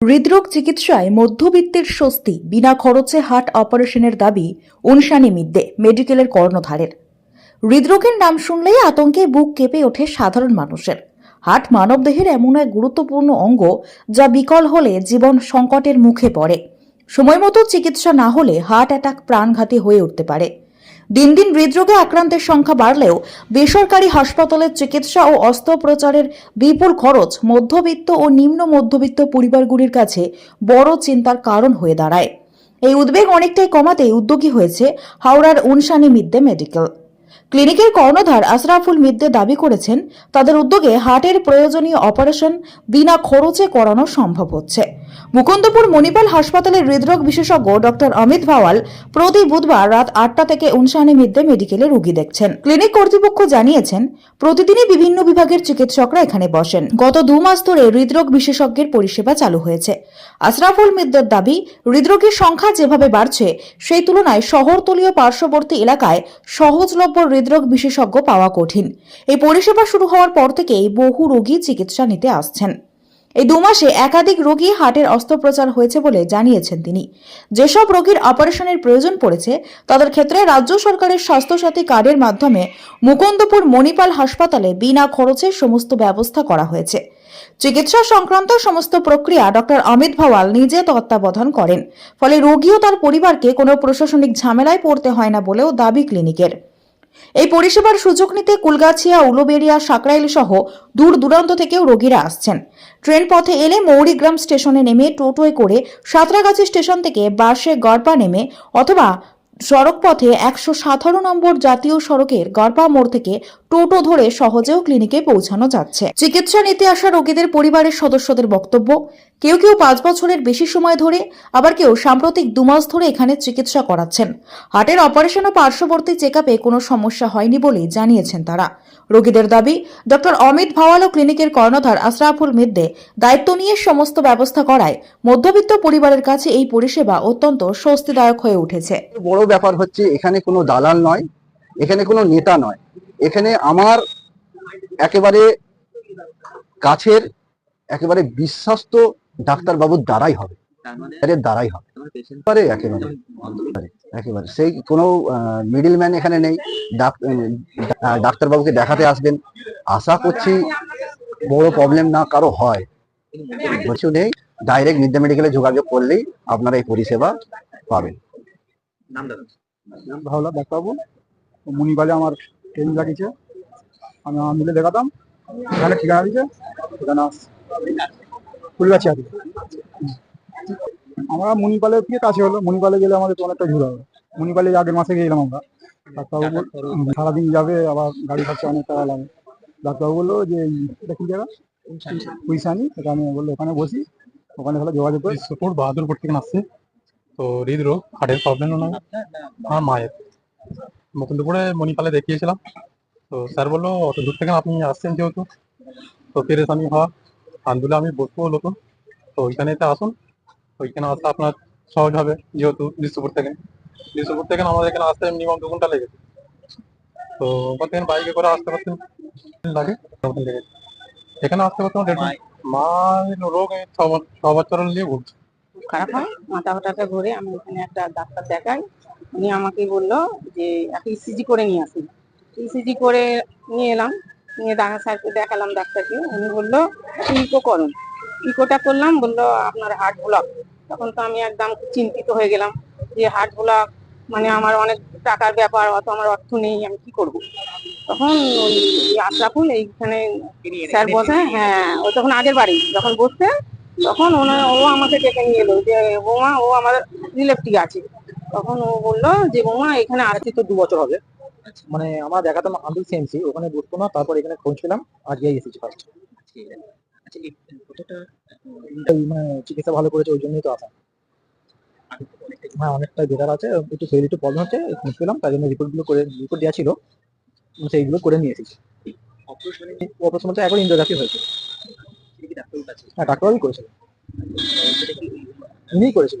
হৃদরোগ চিকিৎসায় মধ্যবিত্তের স্বস্তি, বিনা খরচে হার্ট অপারেশনের দাবি উনসানি মিদ্যে মেডিকেলের কর্ণধারের। হৃদরোগের নাম শুনলেই আতঙ্কে বুক কেঁপে ওঠে সাধারণ মানুষের। হার্ট মানবদেহের এমন এক গুরুত্বপূর্ণ অঙ্গ যা বিকল হলে জীবন সংকটের মুখে পড়ে। সময়মতো চিকিৎসা না হলে হার্ট অ্যাটাক প্রাণঘাতী হয়ে উঠতে পারে। দিন দিন হৃদরোগে আক্রান্তের সংখ্যা বাড়লেও বেসরকারি হাসপাতালের চিকিৎসা ও অস্ত্রোপচারের বিপুল খরচ মধ্যবিত্ত ও নিম্ন মধ্যবিত্ত পরিবারগুলির কাছে বড় চিন্তার কারণ হয়ে দাঁড়ায়। এই উদ্বেগ অনেকটাই কমাতে উদ্যোগী হয়েছে হাওড়ার উনসানি মিদ্যে মেডিকেল। ক্লিনিকের কর্ণধার আশরাফুল মিদ্দে দাবি করেছেন, তাদের উদ্যোগে হার্টের প্রয়োজনীয় অপারেশন বিনা খরচে করানো সম্ভব হচ্ছে। মুকুন্দপুর মণিপাল হাসপাতালের হৃদরোগ বিশেষজ্ঞ ডক্টর অমিত ভাওয়াল প্রতি বুধবার রাত আটটা থেকে উনসানি মিদ্দে মেডিকেলে রোগী দেখছেন। ক্লিনিক কর্তৃপক্ষ জানিয়েছেন, প্রতিদিনই বিভিন্ন বিভাগের চিকিৎসকরা এখানে বসেন। গত দু মাস ধরে হৃদরোগ বিশেষজ্ঞের পরিষেবা চালু হয়েছে। আশরাফুল মিদ্দের দাবি, হৃদরোগের সংখ্যা যেভাবে বাড়ছে, সেই তুলনায় শহরতলীয় পার্শ্ববর্তী এলাকায় সহজলভ্য হৃদরোগ বিশেষজ্ঞ পাওয়া কঠিন। এই পরিষেবা শুরু হওয়ার পর থেকেই বহু রোগী চিকিৎসা নিতে আসছেন। এই দু মাসে একাধিক রোগী হার্টের অস্ত্রোপচার হয়েছে বলে জানিয়েছেন তিনি। যেসব রোগীর অপারেশনের প্রয়োজন পড়েছে, তাদের ক্ষেত্রে রাজ্য সরকারের স্বাস্থ্যসাথী কার্ডের মাধ্যমে মুকুন্দপুর মণিপাল হাসপাতালে বিনা খরচে সমস্ত ব্যবস্থা করা হয়েছে। চিকিৎসা সংক্রান্ত সমস্ত প্রক্রিয়া ডক্টর অমিত ভাওয়াল নিজে তত্ত্বাবধান করেন। ফলে রোগী ও তার পরিবারকে কোনো প্রশাসনিক ঝামেলায় পড়তে হয় না বলেও দাবি ক্লিনিকের। এই পরিষেবার সুযোগ নিতে কুলগাছিয়া, উলুবেড়িয়া, সাকরাইল সহ দূর দূরান্ত থেকেও রোগীরা আসছেন। ট্রেন পথে এলে মৌরিগ্রাম স্টেশনে নেমে টোটোয় করে সাঁতরাগাছি স্টেশন থেকে বাসে গড়পা নেমে অথবা সড়ক পথে একশো সতেরো নম্বর জাতীয় সড়কের গড়পা মোড় থেকে টোটো ধরে সহজেও ক্লিনিকে পৌঁছানো যাচ্ছে। চিকিৎসা নিতে আসা রোগীদের পরিবারের সদস্যদের বক্তব্য, কেউ কেউ পাঁচ বছরের বেশি সময় ধরে, আবার কেউ সাম্প্রতিক দু মাস ধরে এখানে চিকিৎসা করাচ্ছেন। হার্টের অপারেশন ও পার্শ্ববর্তী চেক কোনো সমস্যা হয়নি বলে জানিয়েছেন তারা। রোগীদের দাবি, ডক্টর অমিত ভাওয়াল ক্লিনিকের কর্ণধার আশরাফুল মিদ্দে দায়িত্ব নিয়ে সমস্ত ব্যবস্থা করায়, মধ্যবিত্ত পরিবারের কাছে এই পরিষেবা অত্যন্ত স্বস্তিদায়ক হয়ে উঠেছে। বড় ব্যাপার হচ্ছে, এখানে কোনো দালাল নয়, এখানে কোনো নেতা নয়। এখানে আমার একেবারে কাছের একেবারে বিশ্বস্ত ডাক্তারবাবুর দ্বারাই হবে। দ্বারাই হবে। একেবারে একেবারে একেবারে। সেই কোনো মিডিল ম্যান এখানে নেই। ডাক্তারবাবুকে দেখাতে আসবেন। আশা করছি বড় প্রবলেম না কারও হয়। কিছু নেই। ডাইরেক্ট মিড মেডিকেলে যোগাযোগ করলেই আপনারা এই পরিষেবা পাবেন। নাম ভাওলা ডাক্তারবাবু। মুনিবালে আমার ট্রেনিং লাগিয়েছে আমি মিলে দেখাতাম। এখানে ঠিকানা দিয়েছে, ঠিকানা ফুলগাছি আছে আমরা মণিপালের থেকে কাছে হলো। মণিপালে গেলে আমাদের তো অনেকটা ঝুড়া হবে। মণিপালে আগের মাসে গেলাম আমরা। ডাক্তারবাবু সারাদিন যাবে, আবার গাড়ি খরচা অনেক টাকা লাগে। ডাক্তারবাবু বলল যে এটা কি জায়গা? উইসানি এটা আমি বলল, ওখানে বসি। ওখানে তাহলে যোগাযোগ করে। সুপুর বাহাদুরপুর থেকে আসছে তো হৃদরোগ হার্টের প্রবলেম আমার মায়ের। মুকুন্দপুরে মণিপালে দেখিয়েছিলাম। তো স্যার বলল, অত দূর থেকে আপনি আসছেন যেহেতু, তো পেরেশানি হওয়া আন্দোলনে আমি বসবো নতুন তো। ওইখানে ওইখানেতে আসুন, ওইখানে আসতে আপনার সহজ হবে যেহেতু বিশ্বপুর থেকে। বিশ্বপুর থেকে আমাদের এখানে আসতে মিনিমাম দু ঘণ্টা লেগেছে। তো ওখান থেকে বাইকে করে আসতে পারতেন, লাগে। থেকে এখানে আসতে পারতাম। মায়ের রোগ ছ বছর নিয়ে ভুগছে। খারাপ হয়? মাথা ঘুরে আমি ওখানে একটা ডাক্তার দেখাই। উনি আমাকে বলল যে, একটা ইসিজি করে নিয়ে আসুন ইসিজি করে নিয়ে এলাম, নিয়ে ডাক্তার স্যারকে দেখালাম ডাক্তারকে। উনি বলল ইকো করুন। ইকোটা করলাম, বলল, আপনার হার্ট ব্লক তখন তো আমি একদম চিন্তিত হয়ে গেলাম যে হার্ট ব্লক মানে আমার অনেক টাকার ব্যাপার, অত আমার অর্থ নেই, আমি কি করব? তখন ওই আশরাফুল এইখানে স্যার বসে হ্যাঁ ও তখন আগের বাড়ি, যখন বসতে তখন ওনা- ও আমাকে ডেকে নিয়ে এলো যে, বৌমা, ও আমার রিলেপটিভ আছে। তখন ও বলল যে বৌমা এখানে আসছি তো দু বছর হবে। মানে আমরা দেখাতাম আন্দুল সিএমসি ওখানে বসতো না তারপর এখানে পৌঁছলাম আজকে এসেছি ফার্স্ট মানে চিকিৎসা ভালো করেছে ওই জন্যই তো আসা। হ্যাঁ অনেকটা বেটার আছে একটু শরীর একটু প্রবলেম হচ্ছে পেলাম তার জন্য রিপোর্টগুলো করে রিপোর্ট দেওয়া ছিল সেইগুলো করে নিয়ে এসেছি। অপারেশন তো এখন ইন্দ্রগ্রাফি হয়েছে। হ্যাঁ ডাক্তারবাবুই করেছিল। উনিই করেছিল।